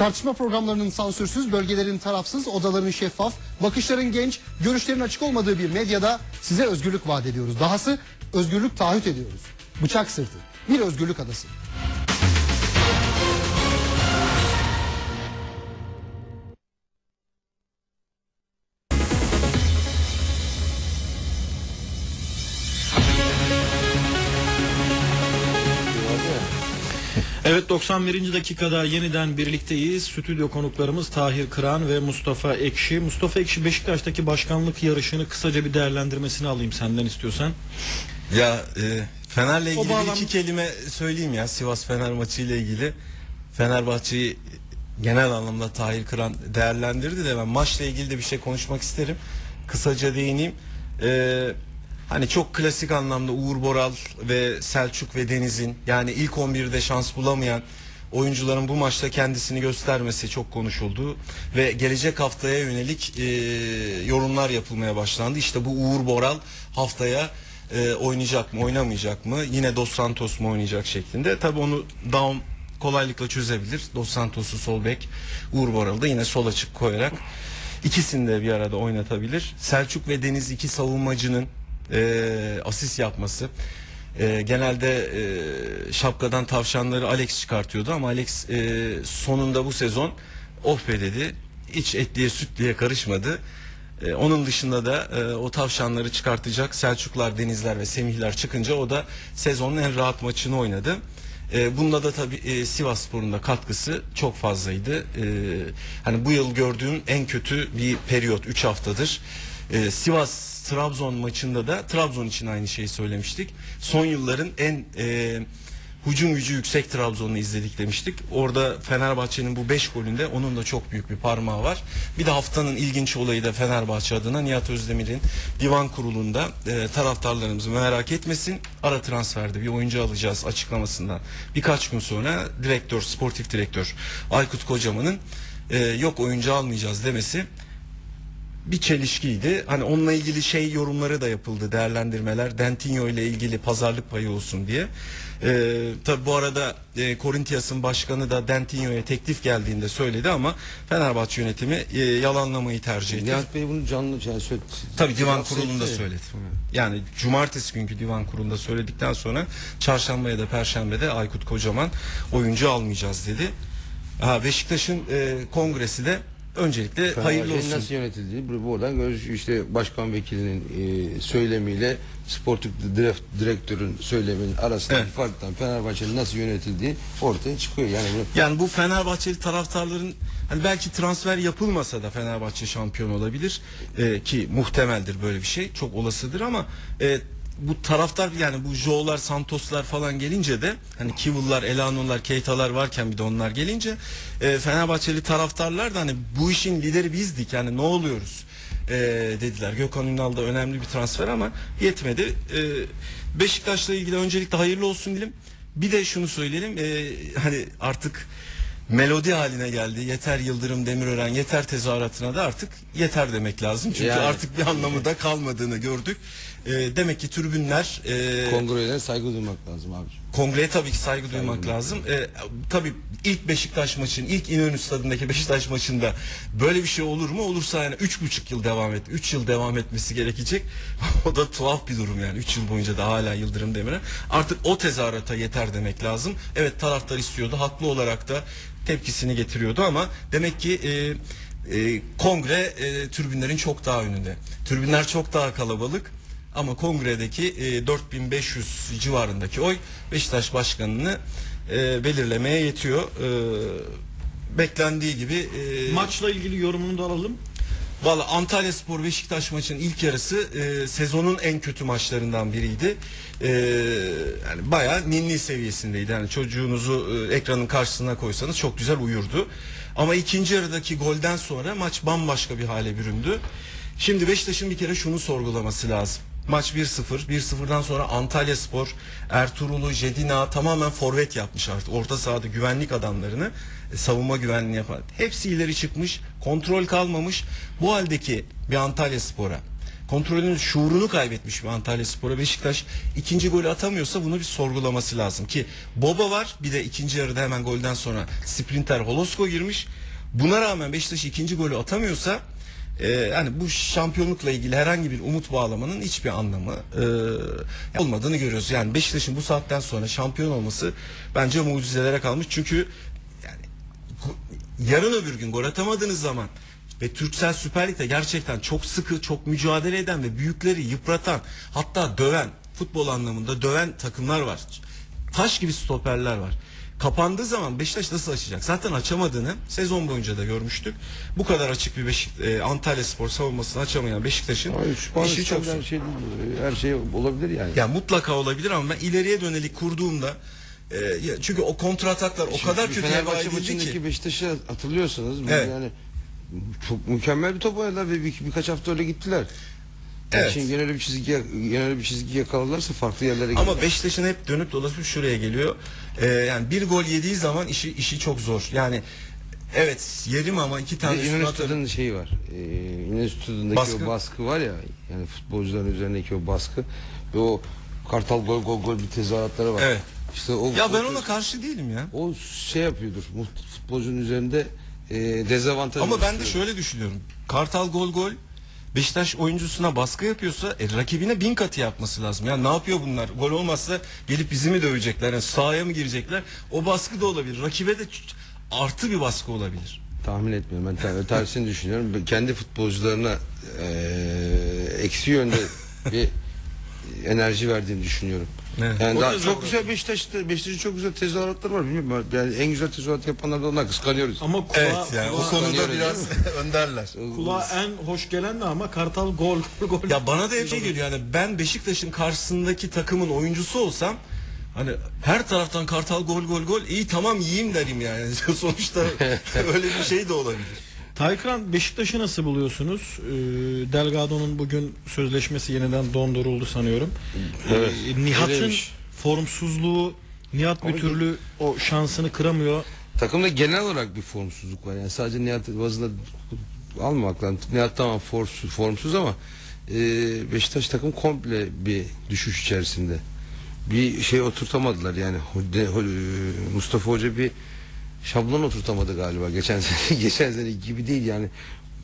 Tartışma programlarının sansürsüz, bölgelerin tarafsız, odaların şeffaf, bakışların genç, görüşlerin açık olmadığı bir medyada size özgürlük vaat ediyoruz. Dahası özgürlük taahhüt ediyoruz. Bıçak sırtı, bir özgürlük adası. Evet 91. dakikada yeniden birlikteyiz. Stüdyo konuklarımız Tahir Kıran ve Mustafa Ekşi. Mustafa Ekşi Beşiktaş'taki başkanlık yarışını kısaca bir değerlendirmesini alayım senden istiyorsan. Ya e, Fener'le ilgili bir bağlam- iki kelime söyleyeyim ya Sivas Fener maçı ile ilgili. Fenerbahçe'yi genel anlamda Tahir Kıran değerlendirdi de ben maçla ilgili de bir şey konuşmak isterim. Kısaca değineyim. E, hani çok klasik anlamda Uğur Boral ve Selçuk ve Deniz'in yani ilk 11'de şans bulamayan oyuncuların bu maçta kendisini göstermesi çok konuşuldu ve gelecek haftaya yönelik e, yorumlar yapılmaya başlandı. İşte bu Uğur Boral haftaya e, oynayacak mı oynamayacak mı yine Dos Santos mu oynayacak şeklinde. Tabi onu Daum kolaylıkla çözebilir. Dos Santos'u sol bek Uğur Boral'ı da yine sol açık koyarak ikisini de bir arada oynatabilir. Selçuk ve Deniz iki savunmacının e, asist yapması. E, genelde e, şapkadan tavşanları Alex çıkartıyordu ama Alex e, sonunda bu sezon oh be dedi. Hiç etliye sütliye karışmadı. E, onun dışında da e, o tavşanları çıkartacak Selçuklar, Denizler ve Semihler çıkınca o da sezonun en rahat maçını oynadı. E, bunda da tabii e, Sivas Spor'un da katkısı çok fazlaydı. E, hani bu yıl gördüğüm en kötü bir periyot 3 haftadır. E, Sivas Trabzon maçında da Trabzon için aynı şeyi söylemiştik. Son yılların en e, hücum gücü yüksek Trabzon'u izledik demiştik. Orada Fenerbahçe'nin bu 5 golünde onun da çok büyük bir parmağı var. Bir de haftanın ilginç olayı da Fenerbahçe adına Nihat Özdemir'in divan kurulunda e, taraftarlarımız merak etmesin. Ara transferde bir oyuncu alacağız açıklamasından. Birkaç gün sonra direktör, sportif direktör Aykut Kocaman'ın e, yok oyuncu almayacağız demesi bir çelişkiydi. Hani onunla ilgili şey yorumları da yapıldı, değerlendirmeler. Dentinho ile ilgili pazarlık payı olsun diye. Ee, tabi bu arada e, Corinthians'ın başkanı da Dentinho'ya teklif geldiğinde söyledi ama Fenerbahçe yönetimi e, yalanlamayı tercih etti. Nihat Bey bunu canlı yani söyledi. Tabii divan kurulunda söyledi. Yani cumartesi günkü divan kurulunda söyledikten sonra çarşamba ya da perşembe de Aykut Kocaman oyuncu almayacağız dedi. Ha, Beşiktaş'ın e, kongresi de öncelikle hayırlı olsun. Nasıl yönetildiği bu- buradan görüş işte başkan vekilinin e, söylemiyle sportif direkt, direktörün söyleminin arasındaki Evet. farktan Fenerbahçe'nin nasıl yönetildiği ortaya çıkıyor. Yani bu Yani bu Fenerbahçeli taraftarların hani belki transfer yapılmasa da Fenerbahçe şampiyon olabilir Ee, ki muhtemeldir böyle bir şey çok olasıdır ama e, bu taraftar yani bu Joe'lar Santos'lar falan gelince de hani Kivul'lar, Elano'lar, Keita'lar varken bir de onlar gelince e, Fenerbahçeli taraftarlar da hani bu işin lideri bizdik yani ne oluyoruz e, dediler. Gökhan Ünal da önemli bir transfer ama yetmedi. E, Beşiktaş'la ilgili öncelikle hayırlı olsun diyelim. Bir de şunu söyleyelim e, hani artık melodi haline geldi. Yeter Yıldırım Demirören yeter tezahüratına da artık yeter demek lazım. Çünkü Yani. artık bir anlamı da kalmadığını gördük. E, demek ki tribünler e, kongrelere saygı duymak lazım abi. Kongreye tabii ki saygı duymak lazım. Ee, tabii ilk Beşiktaş maçın, ilk İnönü stadındaki Beşiktaş maçında böyle bir şey olur mu? Olursa yani üç buçuk yıl devam et, üç yıl devam etmesi gerekecek. o da tuhaf bir durum yani. Üç yıl boyunca da hala Yıldırım Demir'e. Artık o tezahürata yeter demek lazım. Evet taraftar istiyordu. Haklı olarak da tepkisini getiriyordu ama demek ki e, e, kongre e, tribünlerin çok daha önünde. Tribünler çok daha kalabalık. Ama kongredeki e, 4500 civarındaki oy Beşiktaş başkanını e, belirlemeye yetiyor. E, beklendiği gibi e, Maçla ilgili yorumunu da alalım. Valla Antalya Spor Beşiktaş maçının ilk yarısı e, sezonun en kötü maçlarından biriydi. E, yani bayağı ninni seviyesindeydi. Yani çocuğunuzu e, ekranın karşısına koysanız çok güzel uyurdu. Ama ikinci yarıdaki golden sonra maç bambaşka bir hale büründü. Şimdi Beşiktaş'ın bir kere şunu sorgulaması lazım. Maç 1-0. 1-0'dan sonra Antalya Spor, Ertuğrul'u, Jedina tamamen forvet yapmış artık. Orta sahada güvenlik adamlarını e, savunma güvenliğini yapan. Hepsi ileri çıkmış. Kontrol kalmamış. Bu haldeki bir Antalya Spor'a kontrolünün şuurunu kaybetmiş bir Antalya Spor'a. Beşiktaş ikinci golü atamıyorsa bunu bir sorgulaması lazım ki Boba var bir de ikinci yarıda hemen golden sonra sprinter Holosko girmiş. Buna rağmen Beşiktaş ikinci golü atamıyorsa e, yani bu şampiyonlukla ilgili herhangi bir umut bağlamanın hiçbir anlamı e, olmadığını görüyoruz. Yani Beşiktaş'ın bu saatten sonra şampiyon olması bence mucizelere kalmış. Çünkü yani yarın öbür gün gol atamadığınız zaman ve Türksel Süper Lig'de gerçekten çok sıkı, çok mücadele eden ve büyükleri yıpratan, hatta döven, futbol anlamında döven takımlar var. Taş gibi stoperler var. Kapandığı zaman Beşiktaş nasıl açacak? Zaten açamadığını sezon boyunca da görmüştük. Bu kadar açık bir Beşik, e, Antalya Spor savunmasını açamayan Beşiktaş'ın puan işi çok her şey, her şey olabilir yani. Ya mutlaka olabilir ama ben ileriye dönelik kurduğumda e, çünkü o kontrataklar o kadar kötü heba edildi ki. Beşiktaş'ı hatırlıyorsanız Evet. yani çok mükemmel bir top oynadılar ve bir, birkaç hafta öyle gittiler. Evet. Şimdi genel bir çizgi genel bir çizgi yakaladılarsa farklı yerlere Ama gidiyorlar. Beşiktaş'ın hep dönüp dolaşıp şuraya geliyor. Ee, yani bir gol yediği zaman işi işi çok zor. Yani evet yerim ama iki tane üstüne İnönü atarım. Şeyi var. Ee, Stadı'ndaki Baskı. o baskı var ya yani futbolcuların üzerindeki o baskı ve o kartal gol gol gol bir tezahüratları var. Evet. İşte o Ya ben o- ona karşı değilim ya. o şey yapıyordur. Futbolcunun üzerinde e, dezavantaj Ama ben de şöyle düşünüyorum. Kartal gol gol Beşiktaş oyuncusuna baskı yapıyorsa e, rakibine bin katı yapması lazım. Ya ne yapıyor bunlar? Gol olmazsa gelip bizi mi dövecekler? Yani sahaya mı girecekler? O baskı da olabilir. Rakibe de artı bir baskı olabilir. tahmin etmiyorum. Ben ter- tersini düşünüyorum. Kendi futbolcularına eee eksi yönde bir enerji verdiğini düşünüyorum. Evet. Yani O daha çok güzel Beşiktaş'ta Beşiktaş'ın çok güzel tezahüratları var. Bilmiyorum. Yani en güzel tezahürat yapanlar da onlar kıskanıyoruz. Ama kulağa, Evet yani o kulağa, konuda Sanıyorum, biraz önderler. kulağa en hoş gelen de ama Kartal gol gol gol. Ya bana da hep şey geliyor yani ben Beşiktaş'ın karşısındaki takımın oyuncusu olsam hani her taraftan kartal gol gol gol iyi tamam yiyeyim derim yani. Sonuçta öyle bir şey de olabilir. Taykran Beşiktaş'ı nasıl buluyorsunuz? Ee, Delgado'nun bugün sözleşmesi yeniden donduruldu sanıyorum. Evet, Ee, Nihat'ın formsuzluğu, Nihat bir türlü o şansını kıramıyor. Takımda genel olarak bir formsuzluk var. Yani sadece Nihat bazında almamak lazım. Nihat tamam formsuz, formsuz ama e, Beşiktaş takım komple bir düşüş içerisinde. Bir şey oturtamadılar yani. Ho- Mustafa Hoca bir şablon oturtamadı galiba. Geçen sene geçen sene gibi değil yani.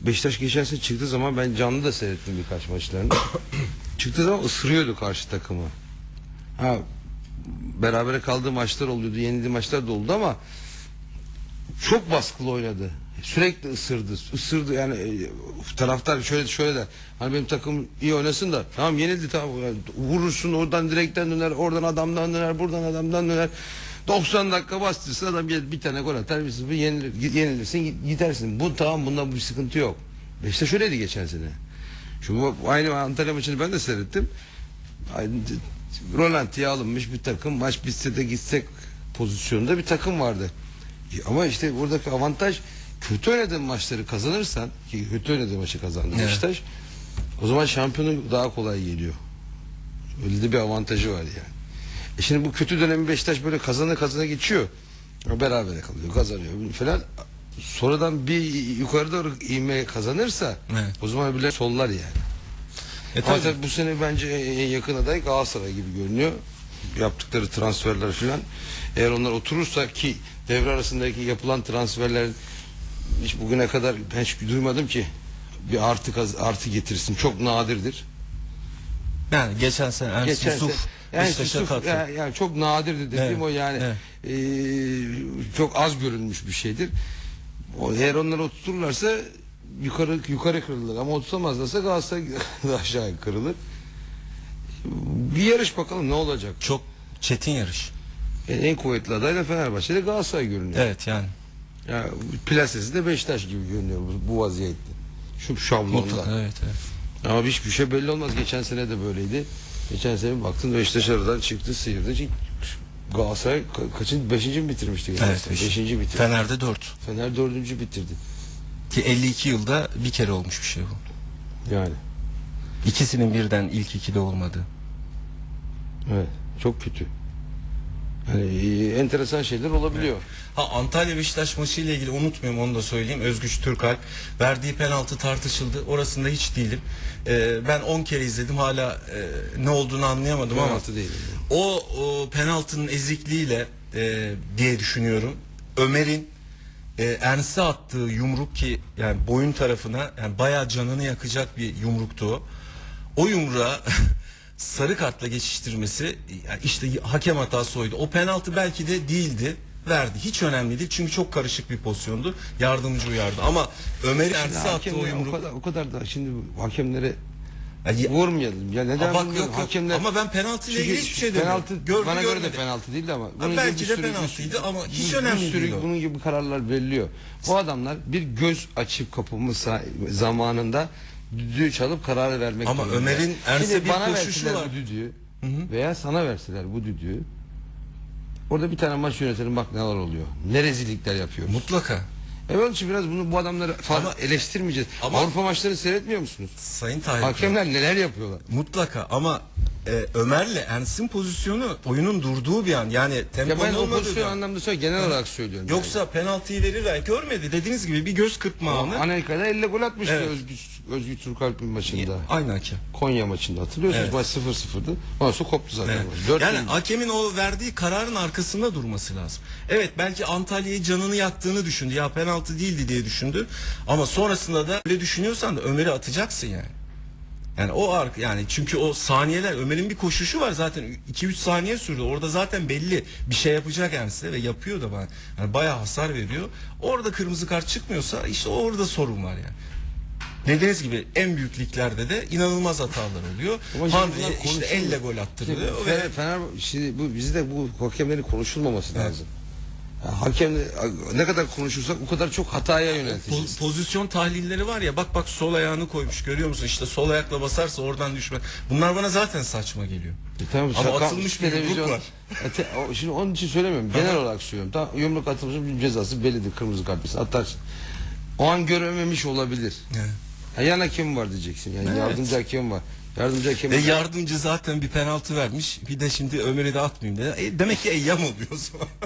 Beşiktaş geçen sene çıktığı zaman ben canlı da seyrettim birkaç maçlarını. çıktığı zaman ısırıyordu karşı takımı. Ha berabere kaldığı maçlar oluyordu, yenildiği maçlar da oldu ama çok baskılı oynadı. Sürekli ısırdı. Isırdı yani e, taraftar şöyle şöyle der. Hani benim takım iyi oynasın da tamam yenildi tamam vurursun oradan direkten döner, oradan adamdan döner, buradan adamdan döner. 90 dakika bastırsın adam gelir bir tane gol atar bir sıfır yenilir, yenilirsin gidersin. Bu tamam bunda bir sıkıntı yok. Beşiktaş öyleydi geçen sene. Şu aynı Antalya maçını ben de seyrettim. Rolanti'ye alınmış bir takım maç bitse de gitsek pozisyonda bir takım vardı. Ama işte buradaki avantaj kötü oynadığın maçları kazanırsan ki kötü oynadığı maçı kazandı Evet. Beşiktaş. O zaman şampiyonu daha kolay geliyor. Öyle de bir avantajı var yani. E şimdi bu kötü dönemi Beşiktaş böyle kazana kazana geçiyor. Berabere kalıyor, kazanıyor falan. Sonradan bir yukarı doğru ivme kazanırsa Evet. o zaman bile sollar yani. E Ama tabii. tabii bu sene bence en yakın aday Galatasaray gibi görünüyor. Yaptıkları transferler filan. Eğer onlar oturursa ki devre arasındaki yapılan transferler hiç bugüne kadar ben hiç duymadım ki bir artı artı getirsin. Çok nadirdir. Yani geçen sene Ernst Geçen Yusuf sene- yani, Beşiktaş'a Yusuf- kattı. yani, yani çok nadirdir dediğim Evet, o yani evet. eee, çok az görülmüş bir şeydir. O, eğer onları oturturlarsa yukarı yukarı kırılır ama oturtamazlarsa Galatasaray aşağı kırılır. Bir yarış bakalım ne olacak. Çok çetin yarış. Yani en kuvvetli aday da Fenerbahçe'de Galatasaray görünüyor. Evet yani. Yani plasesi de Beşiktaş gibi görünüyor bu, bu vaziyette. Şu şablonda. Mutlaka evet, evet. Ama hiçbir şey belli olmaz. Geçen sene de böyleydi. Geçen sene baktın Beşiktaş aradan çıktı sıyırdı. Çünkü Galatasaray ka- kaçıncı? Beşinci mi bitirmişti? Evet, beşinci. Beşinci bitirdi. Fener'de 4. Fener dördüncü bitirdi. Ki 52 yılda bir kere olmuş bir şey bu. Yani. İkisinin birden ilk ikide olmadı. Evet. Çok kötü. Yani e, enteresan şeyler olabiliyor. Ha Antalya Beşiktaş maçı ile ilgili unutmayayım onu da söyleyeyim. Özgüç Türkalp verdiği penaltı tartışıldı. Orasında hiç değilim. Ee, ben 10 kere izledim hala e, ne olduğunu anlayamadım ama Penaltı değil. o, o penaltının ezikliğiyle e, diye düşünüyorum. Ömer'in e, Ernst'e attığı yumruk ki yani boyun tarafına yani bayağı canını yakacak bir yumruktu o. O yumruğa sarı kartla geçiştirmesi yani işte hakem hatası oydu. O penaltı belki de değildi. Verdi. Hiç önemli değil. Çünkü çok karışık bir pozisyondu. Yardımcı uyardı. Ama Ömer'in Ernst'e attığı o yumruk... o kadar, o kadar da şimdi hakemlere Ya- vurmayalım. Ya neden bak yok, yok. Hakemler Ama ben penaltı ile ilgili hiçbir şey demiyorum. penaltı Gördü, bana göre de penaltı değildi ama Ha, gibi belki bir de sürü- bir penaltıydı sürü- ama hiç bir önemli sürü değil o. Bunun gibi kararlar veriliyor. Bu adamlar bir göz açıp kapımı zamanında düdüğü çalıp karar vermek Ama durumunda. Ömer'in Ernst'e Şimdi bir bana koşuşu verseler var. bu düdüğü veya sana verseler bu düdüğü orada bir tane maç yönetelim bak neler oluyor. Ne rezillikler yapıyoruz. Mutlaka. Evet onun için biraz bunu bu adamları fazla Ama- eleştirmeyeceğiz. ama- Avrupa maçlarını seyretmiyor musunuz? Sayın Tahir. Hakemler neler yapıyorlar? Mutlaka ama e, Ömer'le Ernst'in pozisyonu oyunun durduğu bir an. Yani Ya temponun ben o pozisyon an. anlamda söylüyorum. Genel olarak söylüyorum. Yoksa penaltıyı verirler görmedi. Dediğiniz gibi bir göz kırpma yani. anı. Amerika'da elle gol atmıştı Evet. Özgür, Özgür Türkalp'in maçında. Aynı hakem. Konya maçında hatırlıyorsunuz. Evet. Maç 0-0'dı. Ondan sonra koptu zaten. Evet. Yani bin- hakemin o verdiği kararın arkasında durması lazım. Evet belki Antalya'yı canını yaktığını düşündü. Ya penaltı değildi diye düşündü. Ama sonrasında da öyle düşünüyorsan da Ömer'i atacaksın yani. Yani o ark yani çünkü o saniyeler Ömer'in bir koşuşu var zaten 2-3 saniye sürdü. Orada zaten belli bir şey yapacak Ernst'e ve yapıyor da bana. Yani bayağı hasar veriyor. Orada kırmızı kart çıkmıyorsa işte orada sorun var yani. Dediğiniz gibi en büyük liglerde de inanılmaz hatalar oluyor. Bunlar işte elle gol attırılıyor. Şimdi ve Fener, Fener, şimdi bu bizde bu hakemlerin konuşulmaması lazım. Hakem ne kadar konuşursak o kadar çok hataya yönelteceğiz. Po- pozisyon tahlilleri var ya bak bak sol ayağını koymuş görüyor musun işte sol ayakla basarsa oradan düşme. Bunlar bana zaten saçma geliyor. E tamam, Ama sakal- atılmış bir televizyon- var. E te- o- şimdi onun için söylemiyorum. Genel olarak söylüyorum. Tamam, yumruk atılmış bir cezası bellidir. Kırmızı kart atarsın. O an görememiş olabilir. Evet. Ha, yan hakem var diyeceksin. Yani Evet. yardımcı hakem var. Yardımcı hakem E yardımcı zaten bir penaltı vermiş. Bir de şimdi Ömer'i de atmayayım dedi. E, demek ki eyyam oluyor o zaman.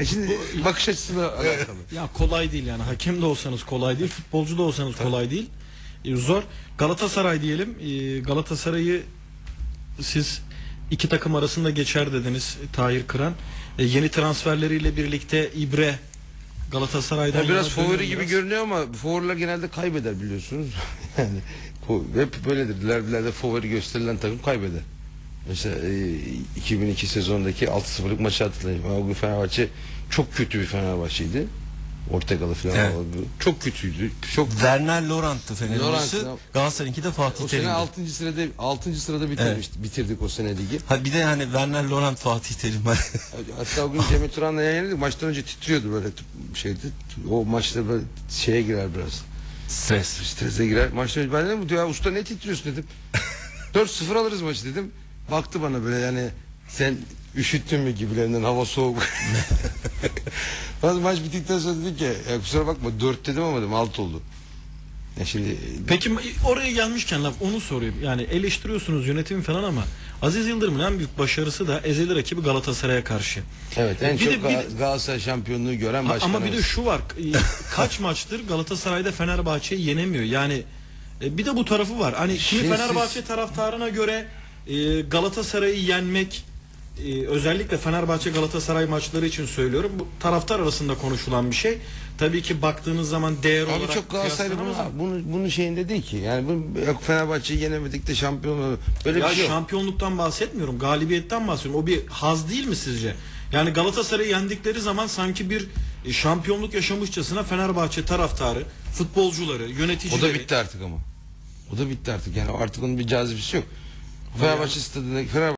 E şimdi bakış açısıyla alakalı. Ya kolay değil yani hakem de olsanız kolay değil, futbolcu da olsanız kolay değil. E, zor. Galatasaray diyelim. E, Galatasaray'ı siz iki takım arasında geçer dediniz Tahir Kıran. E, yeni transferleriyle birlikte İbre Galatasaray'dan Ya biraz yana favori dönüyor gibi biraz. görünüyor ama favoriler genelde kaybeder biliyorsunuz. yani bu hep böyledir. Derbilerde favori gösterilen takım kaybeder. Mesela e, 2002 sezonundaki 6-0'lık maçı hatırlayın. Ama bugün Fenerbahçe çok kötü bir Fenerbahçe'ydi. Ortegalı falan. Evet. Çok kötüydü. Çok Werner Laurent'tı ya. Galatasaray'ınki de Fatih o sene Terim'di. 6. sırada 6. sırada bitirmiştik. Bitirdik o sene ligi. Ha bir de hani Werner Laurent Fatih Terim. Hatta o gün Cemil Turan'la yan yanaydık. Maçtan önce titriyordu böyle şeydi. O maçta böyle şeye girer biraz. Stres. Strese girer. Maçtan önce ben dedim ya usta ne titriyorsun dedim. 4-0 alırız maçı dedim. Baktı bana böyle yani sen üşüttün mü gibilerinden hava soğuk. Bazı maç bittikten sonra dedi ki ya kusura bakma 4 dedim ama dedim 6 oldu. Ya şimdi Peki oraya gelmişken laf onu sorayım. Yani eleştiriyorsunuz yönetimi falan ama Aziz Yıldırım'ın en büyük başarısı da ezeli rakibi Galatasaray'a karşı. evet en Bir çok de- bir de- Galatasaray şampiyonluğu gören Ha, başkanımız. ama bir de şu var. e, Kaç maçtır Galatasaray'da Fenerbahçe'yi yenemiyor. Yani e, bir de bu tarafı var. Hani şimdi Şimdi Fenerbahçe siz- taraftarına göre e, Galatasaray'ı yenmek e, özellikle Fenerbahçe Galatasaray maçları için söylüyorum. Bu taraftar arasında konuşulan bir şey. Tabii ki baktığınız zaman değer Abi olarak çok Galatasaraylı bunu, ama- bunu, bunun şeyinde değil ki. Yani bu, yok Fenerbahçe'yi yenemedik de şampiyon. Böyle Ya bir şey yok. şampiyonluktan bahsetmiyorum. Galibiyetten bahsediyorum. O bir haz değil mi sizce? Yani Galatasaray'ı yendikleri zaman sanki bir e, şampiyonluk yaşamışçasına Fenerbahçe taraftarı, futbolcuları, yöneticileri O da bitti artık ama. O da bitti artık. Yani artık onun bir cazibesi yok. Bayağı maçı stadına,